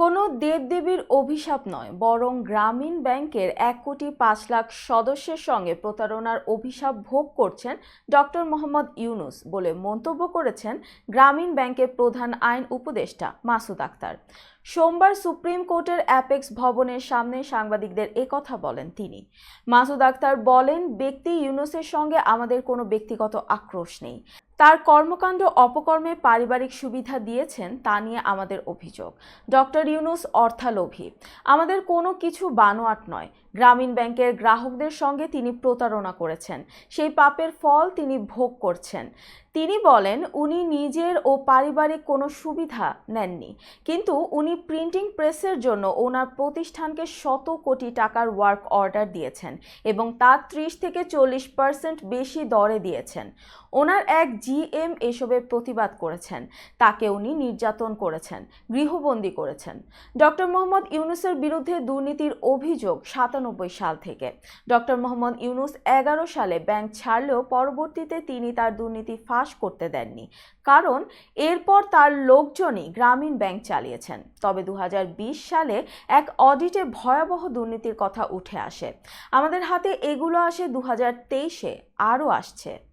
কোনো দেবদেবীর অভিশাপ নয়, বরং গ্রামীণ ব্যাংকের এক কোটি পাঁচ লাখ সদস্যের সঙ্গে প্রতারণার অভিশাপ ভোগ করছেন ডক্টর মোহাম্মদ ইউনুস বলে মন্তব্য করেছেন গ্রামীণ ব্যাংকের প্রধান আইন উপদেষ্টা মাসুদ আক্তার। সোমবার সুপ্রিম কোর্টের অ্যাপেক্স ভবনের সামনে সাংবাদিকদের একথা বলেন তিনি। মাসুদ আক্তার বলেন, ব্যক্তি ইউনুসের সঙ্গে আমাদের কোনো ব্যক্তিগত আক্রোশ নেই। তার কর্মকাণ্ড অপকর্মে পারিবারিক সুবিধা দিয়েছেন, তা নিয়ে আমাদের অভিযোগ। ডক্টর ইউনুস অর্থালোভী। আমাদের কোনো কিছু বানোয়াট নয়। গ্রামীণ ব্যাংকের গ্রাহকদের সঙ্গে তিনি প্রতারণা করেছেন। সেই পাপের ফল তিনি ভোগ করছেন। তিনি বলেন, উনি নিজের ও পারিবারিক কোনো সুবিধা নেননি। কিন্তু উনি প্রিন্টিং প্রেসের জন্য ওনার প্রতিষ্ঠানকে শত কোটি টাকার ওয়ার্ক অর্ডার দিয়েছেন এবং তার ত্রিশ থেকে চল্লিশ পার্সেন্ট বেশি দরে দিয়েছেন। ওনার এক জিএম এসবের প্রতিবাদ করেছেন। তাকে উনি নির্যাতন করেছেন, গৃহবন্দী করেছেন। ডক্টর মোহাম্মদ ইউনুসের বিরুদ্ধে দুর্নীতির অভিযোগ সাতানব্বই সাল থেকে। ডক্টর মোহাম্মদ ইউনুস এগারো সালে ব্যাংক ছাড়লেও পরবর্তীতে তিনি তার দুর্নীতি ফাঁস করতে দেননি। কারণ এরপর তার লোকজনই গ্রামীণ ব্যাংক চালিয়েছেন। তবে দু হাজার বিশ সালে এক অডিটে ভয়াবহ দুর্নীতির কথা উঠে আসে। আমাদের হাতে এগুলো আসে দু হাজার তেইশে, আরও আসছে।